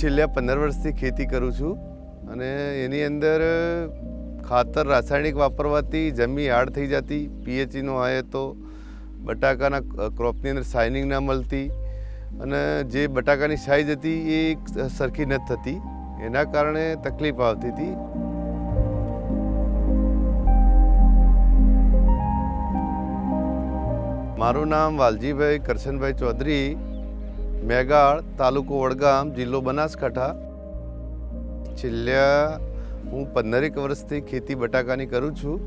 છેલ્લા પંદર વર્ષથી ખેતી કરું છું અને એની અંદર ખાતર રાસાયણિક વાપરવાથી જમી આડ થઈ જતી પીએચઈનો આવે તો બટાકાના ક્રોપની અંદર શાઇનિંગ ના મળતી અને જે બટાકાની સાઇઝ હતી એ સરખી નથી થતી. એના કારણે તકલીફ આવતી હતી. મારું નામ વાલજીભાઈ કરશનભાઈ ચૌધરી. મેગાળ, તાલુકો વડગામ, જિલ્લો બનાસકાંઠા. છેલ્લા હું પંદરેક વર્ષથી ખેતી બટાકાની કરું છું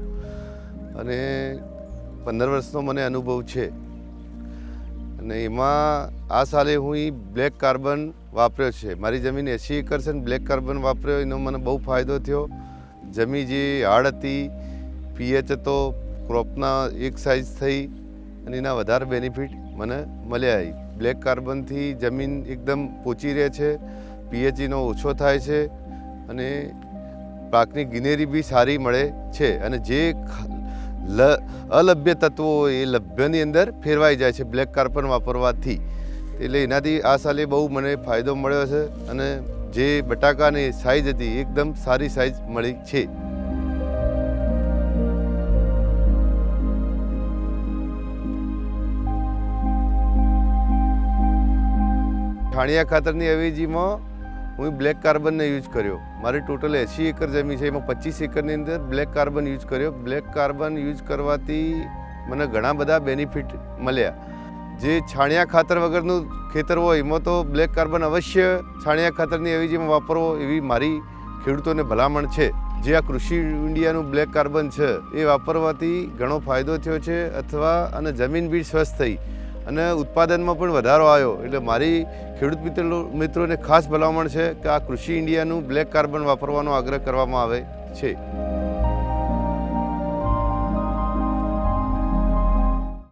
અને પંદર વર્ષનો મને અનુભવ છે. અને એમાં આ સાલે હું બ્લેક કાર્બન વાપર્યો છે. મારી જમીન એંસી એકર છે બ્લેક કાર્બન વાપર્યો, એનો મને બહુ ફાયદો થયો. જમીન જે હાડ હતી પીએચ હતો, ક્રોપના એક સાઇઝ થઈ અને એના વધારે બેનિફિટ મને મળ્યા બ્લેક કાર્બનથી જમીન એકદમ પોચી રહે છે પીએચઈનો ઓછો થાય છે અને પાકની ગિનેરી બી સારી મળે છે. અને જે અલભ્ય તત્વો એ લભ્યની અંદર ફેરવાઈ જાય છે બ્લેક કાર્બન વાપરવાથી. એટલે એનાથી આ સાલે બહુ મને ફાયદો મળ્યો છે અને જે બટાકાની સાઇઝ હતી એકદમ સારી સાઇઝ મળી છે. છાણિયા ખાતરની અવેજીમાં હું બ્લેક કાર્બનને યુઝ કર્યો. મારી ટોટલ એંસી એકર જમીન છે. એમાં પચીસ એકરની અંદર બ્લેક કાર્બન યુઝ કર્યો. બ્લેક કાર્બન યુઝ કરવાથી મને ઘણા બધા બેનિફિટ મળ્યા. જે છાણિયા ખાતર વગરનું ખેતર હોય, એમાં તો બ્લેક કાર્બન અવશ્ય છાણિયા ખાતરની અવેજીમાં વાપરવો એવી મારી ખેડૂતોને ભલામણ છે. જે આ કૃષિ ઇન્ડિયાનું બ્લેક કાર્બન છે, એ વાપરવાથી ઘણો ફાયદો થયો છે અથવા અને જમીન બી સ્વસ્થ થઈ. અને ઉત્પાદનમાં પણ વધારો આવ્યો. એટલે મારી ખેડૂત મિત્રો મિત્રોને ખાસ ભલામણ છે કે આ કૃષિ ઇન્ડિયાનું બ્લેક કાર્બન વાપરવાનો આગ્રહ કરવામાં આવે છે.